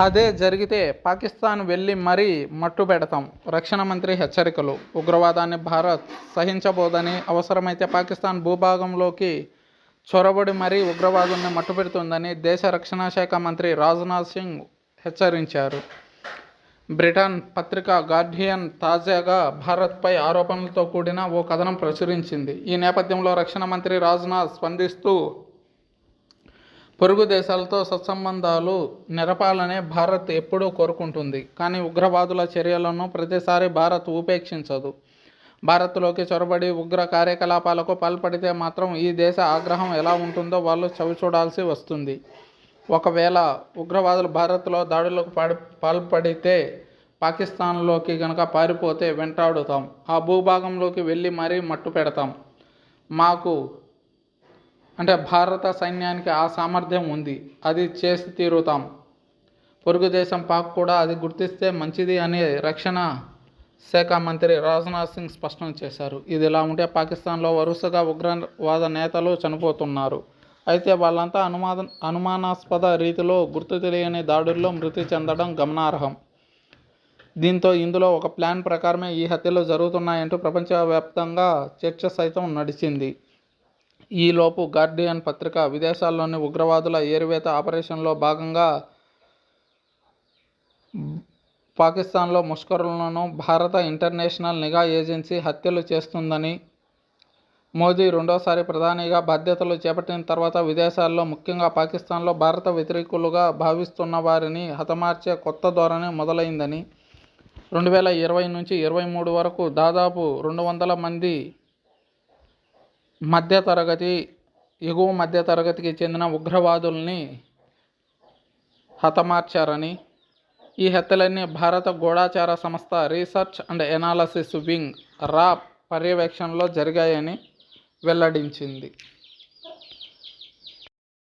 అదే జరిగితే పాకిస్తాన్ వెళ్ళి మరీ మట్టు పెడతాం. రక్షణ మంత్రి హెచ్చరికలు. ఉగ్రవాదాన్ని భారత్ సహించబోదని అవసరమైతే పాకిస్తాన్ భూభాగంలోకి చొరబడి మరీ ఉగ్రవాదుల్ని మట్టుపెడుతుందని దేశ రక్షణ శాఖ మంత్రి రాజ్నాథ్ సింగ్ హెచ్చరించారు. బ్రిటన్ పత్రిక గార్డియన్ తాజాగా భారత్పై ఆరోపణలతో కూడిన ఓ కథనం ప్రచురించింది. ఈ నేపథ్యంలో రక్షణ మంత్రి రాజ్నాథ్ స్పందిస్తూ పొరుగు దేశాలతో సత్సంబంధాలు నెరపాలనే భారత్ ఎప్పుడూ కోరుకుంటుంది. కానీ ఉగ్రవాదుల చర్యలను ప్రతిసారి భారత్ ఉపేక్షించదు. భారత్లోకి చొరబడి ఉగ్ర కార్యకలాపాలకు పాల్పడితే మాత్రం ఈ దేశ ఆగ్రహం ఎలా ఉంటుందో వాళ్ళు చవిచూడాల్సి వస్తుంది. ఒకవేళ ఉగ్రవాదులు భారత్లో దాడులకు పాడి పాల్పడితే పాకిస్తాన్లోకి గనక పారిపోతే వెంటాడుతాం. ఆ భూభాగంలోకి వెళ్ళి మరీ మట్టు పెడతాం మాకు అంటే భారత సైన్యానికి ఆ సామర్థ్యం ఉంది. అది చేసి తీరుతాం. పొరుగు దేశం పాక్ కూడా అది గుర్తిస్తే మంచిది అని రక్షణ శాఖ మంత్రి రాజ్నాథ్ సింగ్ స్పష్టం చేశారు. ఇది ఇలా ఉంటే పాకిస్తాన్లో వరుసగా ఉగ్రవాద నేతలు చనిపోతున్నారు. అయితే వాళ్ళంతా అనుమాన అనుమానాస్పద రీతిలో గుర్తు తెలియని దాడుల్లో మృతి చెందడం గమనార్హం. దీంతో ఇందులో ఒక ప్లాన్ ప్రకారమే ఈ హత్యలు జరుగుతున్నాయంటూ ప్రపంచవ్యాప్తంగా చర్చ సైతం నడిచింది. ఈలోపు గార్డియన్ పత్రిక విదేశాల్లోని ఉగ్రవాదుల ఏరివేత ఆపరేషన్లో భాగంగా పాకిస్తాన్లో ముష్కరులను భారత ఇంటర్నేషనల్ నిఘా ఏజెన్సీ హత్యలు చేస్తుందని మోదీ రెండోసారి ప్రధానిగా బాధ్యతలు చేపట్టిన తర్వాత విదేశాల్లో ముఖ్యంగా పాకిస్తాన్లో భారత వ్యతిరేకులుగా భావిస్తున్న వారిని హతమార్చే కొత్త ధోరణి మొదలైందని. రెండు వేల ఇరవై నుంచి ఇరవై మూడు వరకు దాదాపు రెండు వందల మంది మధ్యతరగతి ఎగువ మధ్యతరగతికి చెందిన ఉగ్రవాదుల్ని హతమార్చారని ఈ హత్యలన్నీ భారత గూఢాచార సంస్థ రీసెర్చ్ అండ్ ఎనాలసిస్ వింగ్ రా పర్యవేక్షణలో జరిగాయని వెల్లడించింది.